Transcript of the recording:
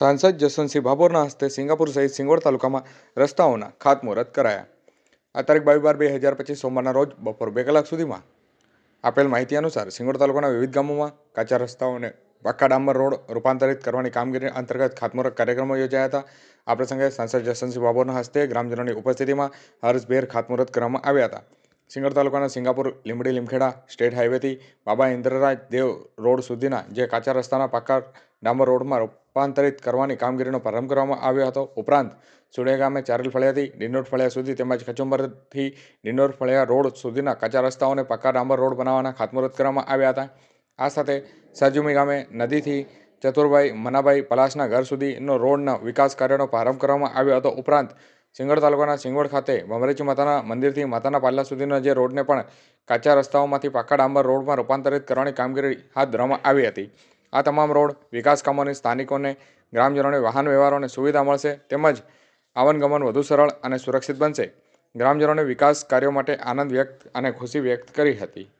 સાંસદ જસવંતસિંહ ભાભોરના હસ્તે સિંગાપુર સહિત સિંગોડ તાલુકામાં રસ્તાઓના ખાતમુહૂર્ત કરાયા. આ તારીખ બાવીસ બાર બે હજાર પચીસ સોમવારના રોજ બપોર બે કલાક સુધીમાં આપેલ માહિતી અનુસાર સિંગોડ તાલુકાના વિવિધ ગામોમાં કાચા રસ્તાઓને પાક્કા ડામર રોડ રૂપાંતરિત કરવાની કામગીરી અંતર્ગત ખાતમુહૂર્ત કાર્યક્રમો યોજાયા હતા. આ પ્રસંગે સાંસદ જસવંતસિંહ ભાભોરના હસ્તે ગ્રામજનોની ઉપસ્થિતિમાં હર્ષભેર ખાતમુહૂર્ત કરવામાં આવ્યા હતા. સિંગડ તાલુકાના સિંગાપુર લીમડી લીમખેડા, સ્ટેટ હાઈવેથી બાબા ઇન્દ્રરાજ દેવ રોડ સુધીના જે કાચા રસ્તાના પાકા ડામર રોડમાં રૂપાંતરિત કરવાની કામગીરીનો પ્રારંભ કરવામાં આવ્યો હતો. ઉપરાંત, સુડે ગામે ચારેલ ફળિયાથી ડિંડોર ફળિયા સુધી તેમજ કચુંબરથી ડિંડોર ફળિયા રોડ સુધીના કાચા રસ્તાઓને પાકા ડાંબર રોડ બનાવવાના ખાતમુહૂર્ત કરવામાં આવ્યા હતા. આ સાથે સાજુમી ગામે નદીથી ચતુરભાઈ મનાભાઈ પલાસના ઘર સુધીનો રોડના વિકાસ કાર્યનો પ્રારંભ કરવામાં આવ્યો હતો. ઉપરાંત, સિંગડ તાલુકાના સિંગોડ ખાતે ભમરેચી માતાના મંદિરથી માતાના પાલ્લા સુધીના જે રોડને પણ કાચા રસ્તાઓમાંથી પાકા ડાંબર રોડમાં રૂપાંતરિત કરવાની કામગીરી હાથ ધરવામાં આવી હતી. આ તમામ રોડ વિકાસ કામોની સ્થાનિકોને, ગ્રામજનોને વાહન વ્યવહારોને સુવિધા મળશે તેમજ આવનગમન વધુ સરળ અને સુરક્ષિત બનશે. ગ્રામજનોને વિકાસ કાર્યો માટે આનંદ વ્યક્ત અને ખુશી વ્યક્ત કરી હતી.